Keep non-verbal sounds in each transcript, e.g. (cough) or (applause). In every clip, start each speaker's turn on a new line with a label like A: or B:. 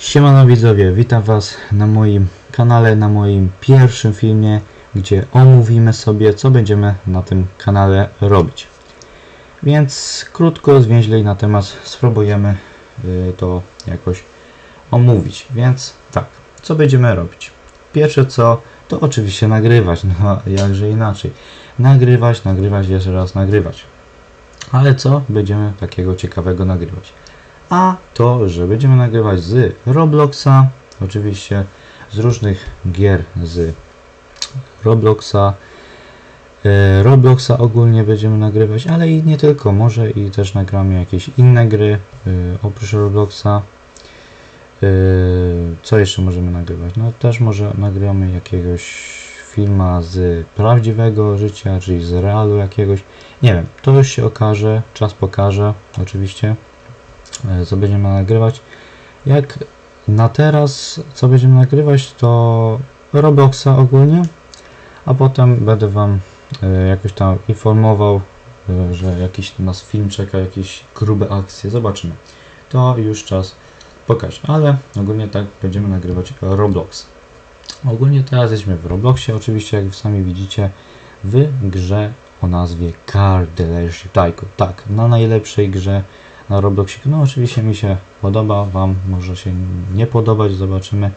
A: Siemano widzowie, witam was na moim kanale, na moim pierwszym filmie, gdzie omówimy sobie, co będziemy na tym kanale robić. Więc krótko, zwięźlej na temat spróbujemy y, to jakoś omówić. Więc tak, co będziemy robić? Pierwsze co, to oczywiście nagrywać, (laughs) no jakże inaczej. Nagrywać, nagrywać, jeszcze raz nagrywać. Ale co będziemy takiego ciekawego nagrywać? A to, że będziemy nagrywać z Robloxa, oczywiście z różnych gier z Robloxa. E, Robloxa ogólnie będziemy nagrywać, ale i nie tylko, może i też nagramy jakieś inne gry e, oprócz Robloxa. E, Co jeszcze możemy nagrywać? No też może nagramy jakiegoś filma z prawdziwego życia, czyli z realu jakiegoś. Nie wiem, to już się okaże, czas pokaże oczywiście co będziemy nagrywać. Jak na teraz, co będziemy nagrywać, to Robloxa ogólnie, a potem będę Wam e, jakoś tam informował, e, że jakiś nas film czeka, jakieś grube akcje. Zobaczymy. To już czas pokaże, ale ogólnie tak będziemy nagrywać Roblox. Ogólnie teraz jesteśmy w Robloxie, oczywiście jak sami widzicie, w grze o nazwie Car Dealership Tycoon. Tak, na najlepszej grze na Robloxie. No oczywiście mi się podoba, Wam może się nie podobać, zobaczymy.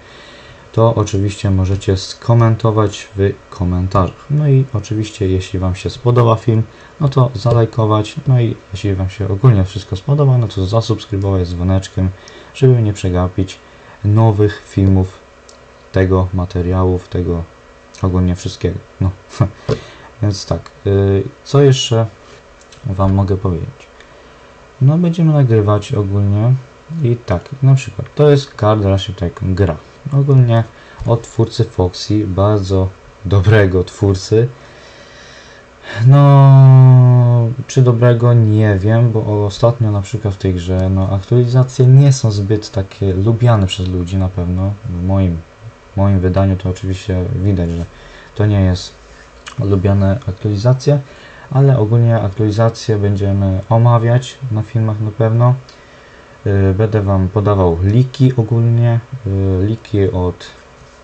A: To oczywiście możecie skomentować w komentarzach. No i oczywiście jeśli Wam się spodoba film, no to zalajkować. No i jeśli Wam się ogólnie wszystko spodoba, no to zasubskrybować z dzwoneczkiem, żeby nie przegapić nowych filmów tego materiałów, tego ogólnie wszystkiego. No. (laughs) Więc tak, y, co jeszcze Wam mogę powiedzieć? No będziemy nagrywać ogólnie i tak, na przykład to jest Card Rush Tycoon gra. Ogólnie od twórcy Foxy, bardzo dobrego twórcy. No, czy dobrego nie wiem, bo ostatnio na przykład w tej grze, no aktualizacje nie są zbyt takie lubiane przez ludzi na pewno. W moim, moim wydaniu to oczywiście widać, że to nie jest lubiane aktualizacje, ale ogólnie aktualizacje będziemy omawiać na filmach na pewno. Y, Będę Wam podawał liki ogólnie, y, liki od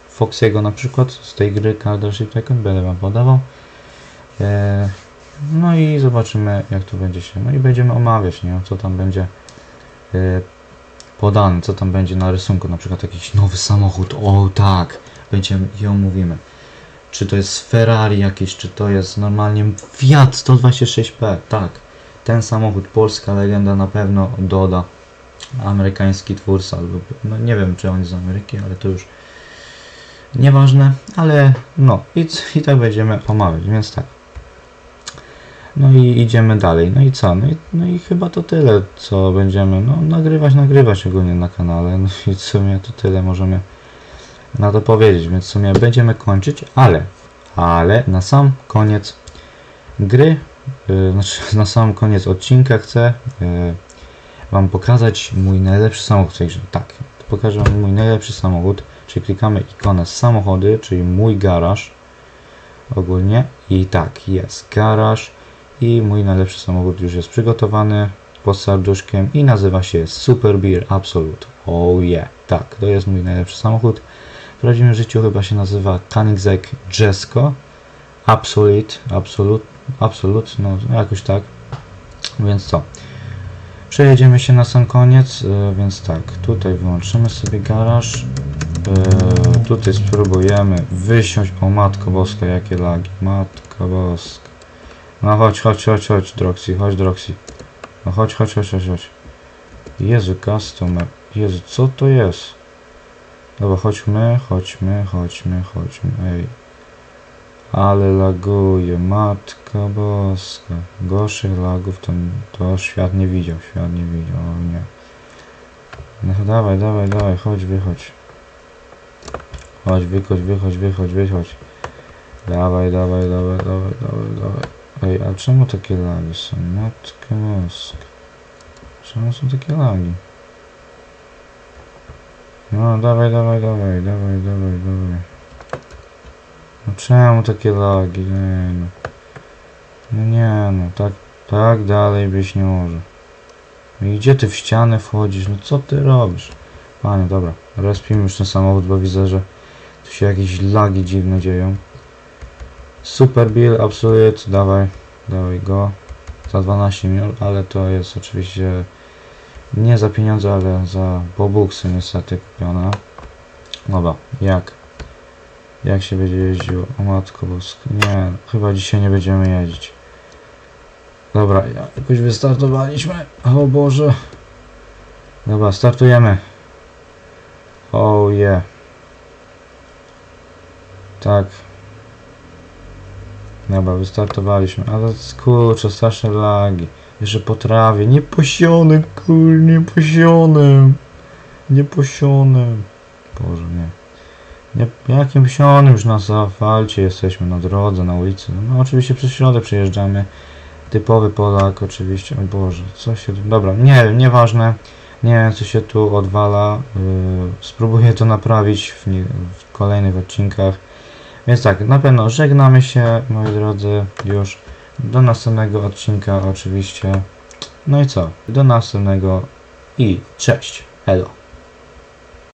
A: Foxiego na przykład z tej gry Cardship Tycoon będę Wam podawał. E, No i zobaczymy jak to będzie się, no i będziemy omawiać, nie, co tam będzie y, podane, co tam będzie na rysunku, na przykład jakiś nowy samochód, o tak, będziemy i omówimy. Czy to jest Ferrari jakieś, czy to jest normalnie Fiat 126P, tak, ten samochód, polska legenda na pewno doda amerykański twórca, albo no nie wiem czy on jest z Ameryki, ale to już nieważne, ale no i, i tak będziemy omawiać, więc tak. No i idziemy dalej. No i co? No i, no i chyba to tyle, co będziemy no, nagrywać, nagrywać ogólnie na kanale. No i w sumie to tyle możemy na to powiedzieć, więc w sumie będziemy kończyć, ale, ale na sam koniec gry, yy, znaczy (laughs) na sam koniec odcinka chcę yy, Wam pokazać mój najlepszy samochód. Tak, pokażę Wam mój najlepszy samochód, czyli klikamy ikonę samochody, czyli mój garaż ogólnie i tak, jest garaż i mój najlepszy samochód już jest przygotowany pod serduszkiem i nazywa się Super Beer Absolute. Oh yeah, tak, to jest mój najlepszy samochód. W prawdziwym życiu chyba się nazywa Koenigsegg Jesko Absolute, Absolute, Absolute, no jakoś tak. Więc co? Przejedziemy się na sam koniec, e, więc tak, tutaj wyłączymy sobie garaż. E, tutaj spróbujemy wysiąść. O matko boska, jakie lagi. Matka boska. No chodź, chodź, chodź, chodź, Droxy, chodź, Droxy. No chodź, chodź, chodź, chodź, chodź. Jezu, customer. Jezu, co to jest? Dobra, chodźmy, chodźmy, chodźmy, chodźmy, ej. Ale laguje, matka boska. Gorszych lagów to, to świat nie widział, świat nie widział, o nie. No dawaj, dawaj, dawaj, chodź, wychodź. Chodź, wychodź, wychodź, wychodź, wychodź. Dawaj, dawaj, dawaj, dawaj, dawaj, dawaj. Ej, a czemu takie lagi są? Matka boska. Czemu są takie lagi? No, dawaj, dawaj, dawaj, dawaj, dawaj, dawaj. No czemu takie lagi? Nie no. No nie no, tak, tak dalej być nie może. No i gdzie ty w ścianę wchodzisz? No co ty robisz? Panie, dobra. Respimy już ten samochód, bo widzę, że tu się jakieś lagi dziwne dzieją. Super Bill, Absolute, dawaj, dawaj go. Za 12 mil, ale to jest oczywiście nie za pieniądze, ale za bobuksy niestety kupione. Dobra, jak? Jak się będzie jeździło? O matko boska. Nie, chyba dzisiaj nie będziemy jeździć. Dobra, ja- jakoś wystartowaliśmy. O Boże. Dobra, startujemy. Oh yeah. Tak. Dobra, wystartowaliśmy, ale kurczę, straszne lagi. Jeszcze po trawie, nieposiony, kur, nieposiony. Nieposionym. Boże, nie. nie jakim już na asfalcie jesteśmy, na drodze, na ulicy. No oczywiście przez środek przejeżdżamy. Typowy Polak oczywiście. O Boże, co się. Dobra, nie wiem, nieważne. Nie wiem, co się tu odwala. Yy, spróbuję to naprawić w, nie, w kolejnych odcinkach. Więc tak, na pewno żegnamy się, moi drodzy, już. Do następnego odcinka oczywiście. No i co? Do następnego i cześć. Hello.